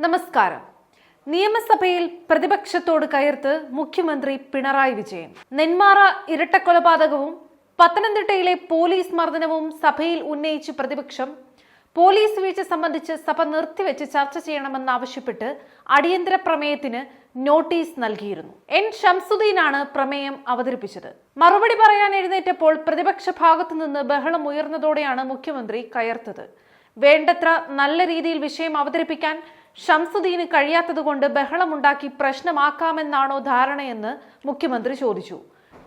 നമസ്കാരം. നിയമസഭയിൽ പ്രതിപക്ഷത്തോട് കയർത്ത് മുഖ്യമന്ത്രി പിണറായി വിജയൻ. നെന്മാറ ഇരട്ടക്കൊലപാതകവും പത്തനംതിട്ടയിലെ പോലീസ് മർദ്ദനവും സഭയിൽ ഉന്നയിച്ച് പ്രതിപക്ഷം പോലീസ് വീഴ്ച സംബന്ധിച്ച് സഭ നിർത്തിവെച്ച് ചർച്ച ചെയ്യണമെന്നാവശ്യപ്പെട്ട് അടിയന്തര പ്രമേയത്തിന് നോട്ടീസ് നൽകിയിരുന്നു. എൻ. ഷംസുദ്ദീനാണ് പ്രമേയം അവതരിപ്പിച്ചത്. മറുപടി പറയാൻ എഴുന്നേറ്റപ്പോൾ പ്രതിപക്ഷ ഭാഗത്തു നിന്ന് ബഹളം ഉയർന്നതോടെയാണ് മുഖ്യമന്ത്രി കയർത്തത്. വേണ്ടത്ര നല്ല രീതിയിൽ വിഷയം അവതരിപ്പിക്കാൻ ഷംസുദ്ദീന് കഴിയാത്തതുകൊണ്ട് ബഹളമുണ്ടാക്കി പ്രശ്നമാക്കാമെന്നാണോ ധാരണയെന്ന് മുഖ്യമന്ത്രി ചോദിച്ചു.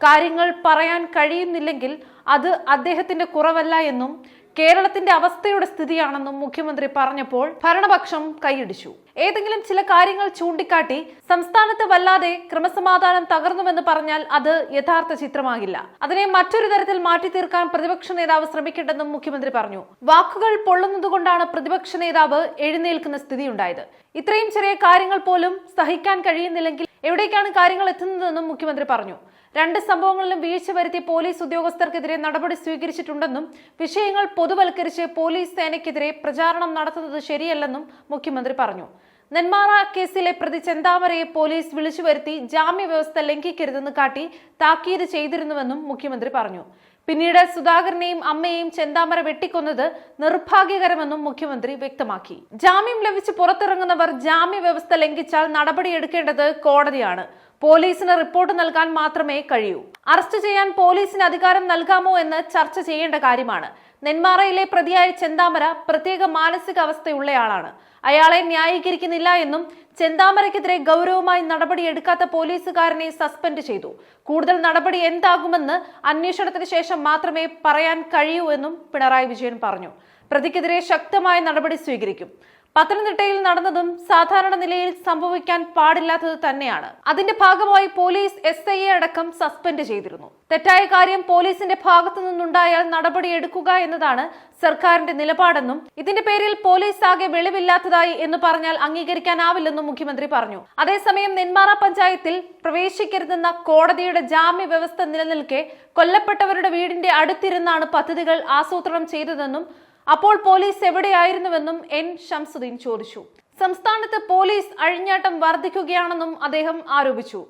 കാര്യങ്ങൾ പറയാൻ കഴിയുന്നില്ലെങ്കിൽ അത് അദ്ദേഹത്തിന്റെ കുറവല്ല എന്നും കേരളത്തിന്റെ അവസ്ഥയുടെ സ്ഥിതിയാണെന്നും മുഖ്യമന്ത്രി പറഞ്ഞപ്പോൾ ഭരണപക്ഷം കൈയടിച്ചു. ഏതെങ്കിലും ചില കാര്യങ്ങൾ ചൂണ്ടിക്കാട്ടി സംസ്ഥാനത്ത് വല്ലാതെ ക്രമസമാധാനം തകർന്നുവെന്ന് പറഞ്ഞാൽ അത് യഥാർത്ഥ ചിത്രമാകില്ല. അതിനെ മറ്റൊരു തരത്തിൽ മാറ്റി തീർക്കാൻ പ്രതിപക്ഷ നേതാവ് ശ്രമിക്കേണ്ടെന്നും മുഖ്യമന്ത്രി പറഞ്ഞു. വാക്കുകൾ പൊള്ളുന്നതുകൊണ്ടാണ് പ്രതിപക്ഷ നേതാവ് എഴുന്നേൽക്കുന്ന സ്ഥിതിയുണ്ടായത്. ഇത്രയും ചെറിയ കാര്യങ്ങൾ പോലും സഹിക്കാൻ കഴിയുന്നില്ലെങ്കിൽ എവിടേക്കാണ് കാര്യങ്ങൾ എത്തുന്നതെന്നും മുഖ്യമന്ത്രി പറഞ്ഞു. രണ്ട് സംഭവങ്ങളിലും വീഴ്ച വരുത്തി പോലീസ് ഉദ്യോഗസ്ഥർക്കെതിരെ നടപടി സ്വീകരിച്ചിട്ടുണ്ടെന്നും വിഷയങ്ങൾ പൊതുവൽക്കരിച്ച് പോലീസ് സേനയ്ക്കെതിരെ പ്രചാരണം നടത്തുന്നത് ശരിയല്ലെന്നും മുഖ്യമന്ത്രി പറഞ്ഞു. നെന്മാറ കേസിലെ പ്രതി ചെന്താമരയെ പോലീസ് വിളിച്ചു വരുത്തി ജാമ്യ വ്യവസ്ഥ ലംഘിക്കരുതെന്ന് കാട്ടി താക്കീത് ചെയ്തിരുന്നുവെന്നും മുഖ്യമന്ത്രി പറഞ്ഞു. പിന്നീട് സുധാകരനെയും അമ്മയെയും ചെന്താമര വെട്ടിക്കൊന്നത് നിർഭാഗ്യകരമെന്നും മുഖ്യമന്ത്രി വ്യക്തമാക്കി. ജാമ്യം ലഭിച്ച് പുറത്തിറങ്ങുന്നവർ ജാമ്യ വ്യവസ്ഥ ലംഘിച്ചാൽ നടപടിയെടുക്കേണ്ടത് കോടതിയാണ്. പോലീസിന് റിപ്പോർട്ട് നൽകാൻ മാത്രമേ കഴിയൂ. അറസ്റ്റ് ചെയ്യാൻ പോലീസിന് അധികാരം നൽകാമോ എന്ന് ചർച്ച ചെയ്യേണ്ട കാര്യമാണ്. നെന്മാറയിലെ പ്രതിയായ ചെന്താമര പ്രത്യേക മാനസികാവസ്ഥയുള്ളയാളാണ്. അയാളെ ന്യായീകരിക്കുന്നില്ല എന്നും ചെന്താമരയ്ക്കെതിരെ ഗൗരവമായി നടപടിയെടുക്കാത്ത പോലീസുകാരനെ സസ്പെൻഡ് ചെയ്തു. കൂടുതൽ നടപടി എന്താകുമെന്ന് അന്വേഷണത്തിന് ശേഷം മാത്രമേ പറയാൻ കഴിയൂ എന്നും പിണറായി വിജയൻ പറഞ്ഞു. പ്രതിക്കെതിരെ ശക്തമായ നടപടി സ്വീകരിക്കും. പത്തനംതിട്ടയിൽ നടന്നതും സാധാരണ നിലയിൽ സംഭവിക്കാൻ പാടില്ലാത്തത് തന്നെയാണ്. അതിന്റെ ഭാഗമായി പോലീസ് എസ് ഐ എ അടക്കം സസ്പെൻഡ് ചെയ്തിരുന്നു. തെറ്റായ കാര്യം പോലീസിന്റെ ഭാഗത്തു നിന്നുണ്ടായാൽ നടപടിയെടുക്കുക എന്നതാണ് സർക്കാരിന്റെ നിലപാടെന്നും ഇതിന്റെ പേരിൽ പോലീസ് ആകെ വെളിവില്ലാത്തതായി എന്ന് പറഞ്ഞാൽ അംഗീകരിക്കാനാവില്ലെന്നും മുഖ്യമന്ത്രി പറഞ്ഞു. അതേസമയം നെന്മാറ പഞ്ചായത്തിൽ പ്രവേശിക്കരുതെന്ന കോടതിയുടെ ജാമ്യ വ്യവസ്ഥ നിലനിൽക്കെ കൊല്ലപ്പെട്ടവരുടെ വീടിന്റെ അടുത്തിരുന്നാണ് പദ്ധതികൾ ആസൂത്രണം ചെയ്തതെന്നും അപ്പോൾ പോലീസ് എവിടെയായിരുന്നുവെന്നും എൻ ഷംസുദ്ദീൻ ചോദിച്ചു. സംസ്ഥാനത്ത് പോലീസ് അഴിഞ്ഞാട്ടം വർദ്ധിക്കുകയാണെന്നും അദ്ദേഹം ആരോപിച്ചു.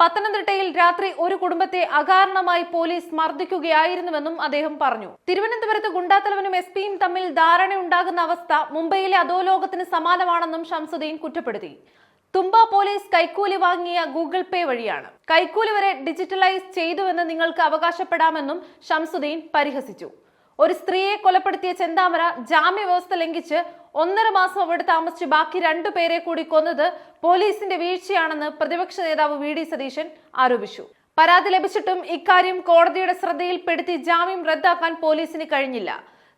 പത്തനംതിട്ടയിൽ രാത്രി ഒരു കുടുംബത്തെ അകാരണമായി പോലീസ് മർദ്ദിക്കുകയായിരുന്നുവെന്നും അദ്ദേഹം പറഞ്ഞു. തിരുവനന്തപുരത്ത് ഗുണ്ടാത്തലവനും എസ് പിയും തമ്മിൽ ധാരണയുണ്ടാകുന്ന അവസ്ഥ മുംബൈയിലെ അധോലോകത്തിന് സമാനമാണെന്നും ഷംസുദ്ദീൻ കുറ്റപ്പെടുത്തി. തുമ്പ പോലീസ് കൈക്കൂലി വാങ്ങിയ ഗൂഗിൾ പേ വഴിയാണ്. കൈക്കൂലി വരെ ഡിജിറ്റലൈസ് ചെയ്തുവെന്ന് നിങ്ങൾക്ക് അവകാശപ്പെടാമെന്നും ഷംസുദ്ദീൻ പരിഹസിച്ചു. ഒരു സ്ത്രീയെ കൊലപ്പെടുത്തിയ ചെന്താമര ജാമ്യ വ്യവസ്ഥ ലംഘിച്ച് ഒന്നര മാസം അവിടെ താമസിച്ച് ബാക്കി രണ്ടു പേരെ കൂടി കൊന്നത് പോലീസിന്റെ വീഴ്ചയാണെന്ന് പ്രതിപക്ഷ നേതാവ് വി ഡി സതീശൻ ആരോപിച്ചു. പരാതി ലഭിച്ചിട്ടും ഇക്കാര്യം കോടതിയുടെ ശ്രദ്ധയിൽപ്പെടുത്തി ജാമ്യം റദ്ദാക്കാൻ പോലീസിന് കഴിഞ്ഞില്ല.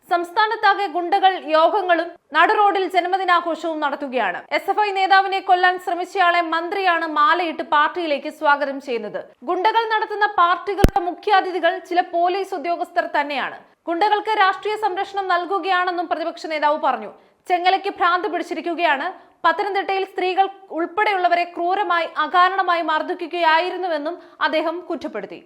സംസ്ഥാനത്താകെ ഗുണ്ടകൾ യോഗങ്ങളും നടുറോഡിൽ ജന്മദിനാഘോഷവും നടത്തുകയാണ്. എസ് എഫ് ഐ നേതാവിനെ കൊല്ലാൻ ശ്രമിച്ചയാളെ മന്ത്രിയാണ് മാലയിട്ട് പാർട്ടിയിലേക്ക് സ്വാഗതം ചെയ്യുന്നത്. ഗുണ്ടകൾ നടത്തുന്ന പാർട്ടികളുടെ മുഖ്യാതിഥികൾ ചില പോലീസ് ഉദ്യോഗസ്ഥർ തന്നെയാണ്. ഗുണ്ടകൾക്ക് രാഷ്ട്രീയ സംരക്ഷണം നൽകുകയാണെന്നും പ്രതിപക്ഷ നേതാവ് പറഞ്ഞു. ചെങ്ങലയ്ക്ക് ഭ്രാന്ത് പിടിച്ചിരിക്കുകയാണ്. പത്തനംതിട്ടയിൽ സ്ത്രീകൾ ഉൾപ്പെടെയുള്ളവരെ ക്രൂരമായി അകാരണമായി മർദ്ദിക്കുകയായിരുന്നുവെന്നും അദ്ദേഹം കുറ്റപ്പെടുത്തി.